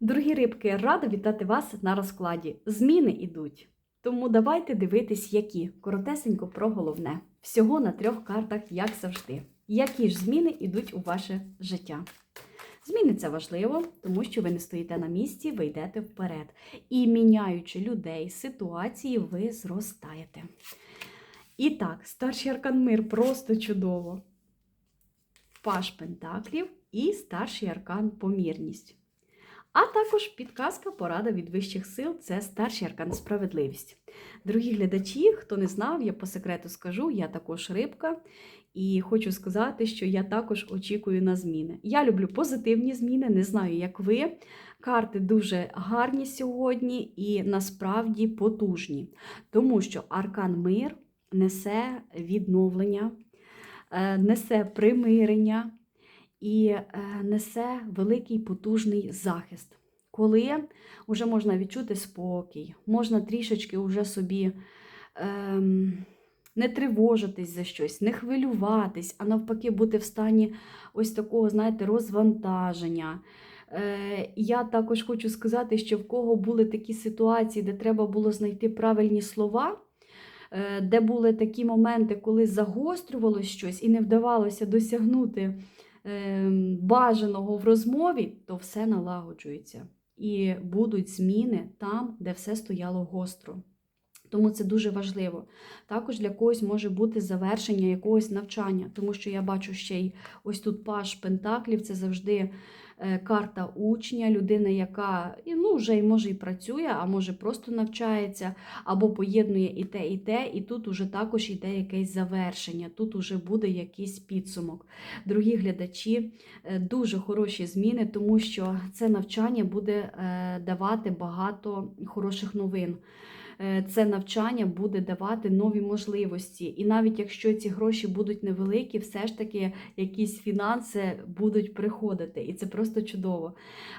Дорогі рибки, рада вітати вас на розкладі. Зміни йдуть. Тому давайте дивитись, які. Коротесенько про головне. Всього на трьох картах, як завжди. Які ж зміни йдуть у ваше життя? Зміни це важливо, тому що ви не стоїте на місці, ви йдете вперед. І міняючи людей, ситуації, ви зростаєте. І так, старший аркан мир просто чудово. Паш Пентаклів і старший аркан помірність. А також підказка порада від вищих сил це старший аркан справедливість. Дорогі глядачі, хто не знав, я по секрету скажу, я також рибка, і хочу сказати, що я також очікую на зміни. Я люблю позитивні зміни, не знаю, як ви. Карти дуже гарні сьогодні і насправді потужні, тому що аркан мир несе відновлення, е, несе примирення і е, несе великий потужний захист. Коли вже можна відчути спокій, можна трішечки вже собі ем, не тривожитись за щось, не хвилюватись, а навпаки, бути в стані ось такого, знаєте, розвантаження. Е, Я також хочу сказати, що в кого були такі ситуації, де треба було знайти правильні слова, е, де були такі моменти, коли загострювалося щось і не вдавалося досягнути бажаного в розмові, то все налагоджується. І будуть зміни там, де все стояло гостро. Тому це дуже важливо. Також для когось може бути завершення якогось навчання, тому що я бачу ще й ось тут паш Пентаклів, це завжди е, карта учня, людина, яка ну, вже й може і працює, а може просто навчається, або поєднує і те, і те, і тут уже також йде якесь завершення, тут уже буде якийсь підсумок. Дорогі глядачі, е, дуже хороші зміни, тому що це навчання буде е, давати багато хороших новин. Е, Це навчання буде давати нові можливості. І навіть якщо ці гроші будуть невеликі, все ж таки якісь фінанси будуть приходити. І це просто чудово.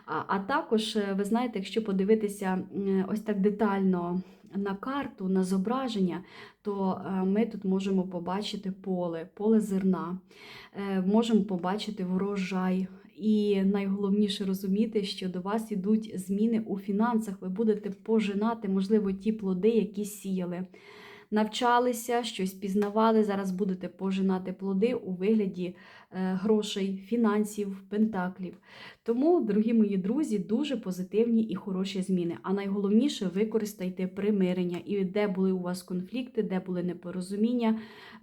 А, а також, е, ви знаєте, якщо подивитися ось так детально на карту, на зображення, то е, ми тут можемо побачити поле, поле зерна, можемо побачити врожай. І найголовніше розуміти, що до вас ідуть зміни у фінансах. Ви будете пожинати, можливо, ті плоди, які сіяли. Навчалися, щось пізнавали. Зараз будете пожинати плоди у вигляді е, грошей, фінансів, пентаклів. Тому, дорогі мої друзі, дуже позитивні і хороші зміни. А найголовніше використайте примирення. І де були у вас конфлікти, де були непорозуміння,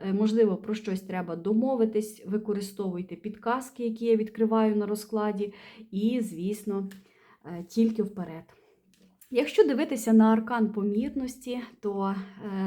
е, можливо, про щось треба домовитись, використовуйте підказки, які я відкриваю на розкладі, і, звісно, е, тільки вперед. Якщо дивитися на аркан помірності, то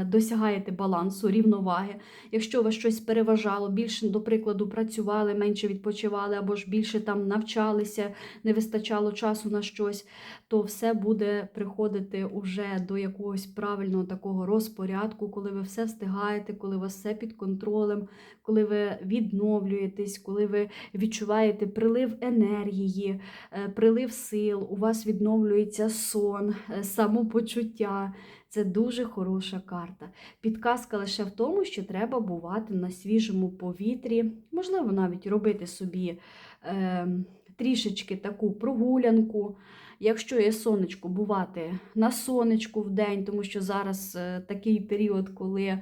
е, досягаєте балансу, рівноваги. Якщо вас щось переважало, більше, до прикладу, працювали, менше відпочивали, або ж більше там навчалися, не вистачало часу на щось, то все буде приходити уже до якогось правильного такого розпорядку, коли ви все встигаєте, коли у вас все під контролем, коли ви відновлюєтесь, коли ви відчуваєте прилив енергії, е, прилив сил, у вас відновлюється сон, е, самопочуття. Це дуже хороша карта. Підказка лише в тому, що треба бувати на свіжому повітрі, можливо, навіть робити собі е, трішечки таку прогулянку. Якщо є сонечко, бувати на сонечку в день, тому що зараз е, такий період, коли е,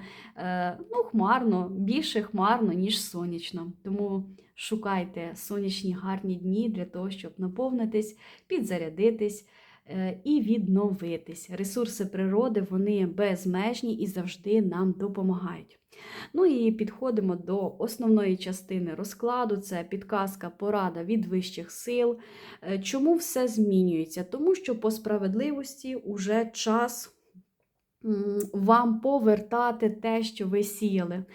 ну, хмарно, більше хмарно, ніж сонячно. Тому шукайте сонячні гарні дні для того, щоб наповнитись, підзарядитись і відновитись. Ресурси природи вони безмежні і завжди нам допомагають. Ну і підходимо до основної частини розкладу. Це підказка, порада від вищих сил. Е, Чому все змінюється? Тому що по справедливості уже час вам повертати те, що ви сіяли.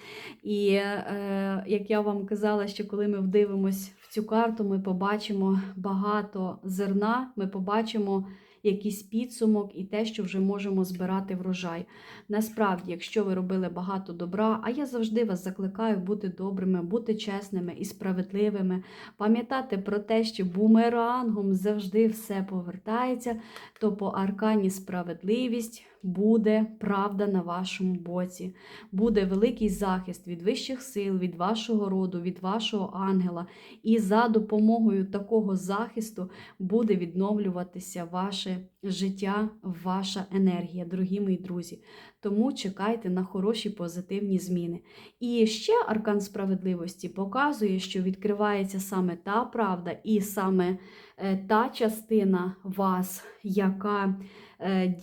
І е, як я вам казала, що коли ми вдивимось в цю карту, ми побачимо багато зерна, ми побачимо якийсь підсумок і те, що вже можемо збирати врожай. Насправді, якщо ви робили багато добра, а я завжди вас закликаю бути добрими, бути чесними і справедливими, пам'ятати про те, що бумерангом завжди все повертається, то по аркані справедливість буде правда на вашому боці, буде великий захист від вищих сил, від вашого роду, від вашого ангела. І за допомогою такого захисту буде відновлюватися ваше життя, ваша енергія, дорогі мої друзі. Тому чекайте на хороші позитивні зміни. І ще аркан справедливості показує, що відкривається саме та правда і саме е, та частина вас, яка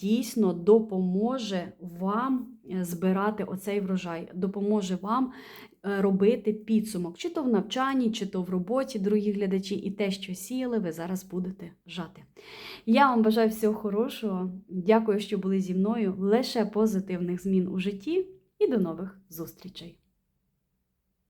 дійсно допоможе вам е, збирати оцей врожай, допоможе вам е, робити підсумок, чи то в навчанні, чи то в роботі, дорогі глядачі, і те, що сіяли, ви зараз будете жати. Я вам бажаю всього хорошого. Дякую, що були зі мною. Лише позитивних змін у житті і до нових зустрічей!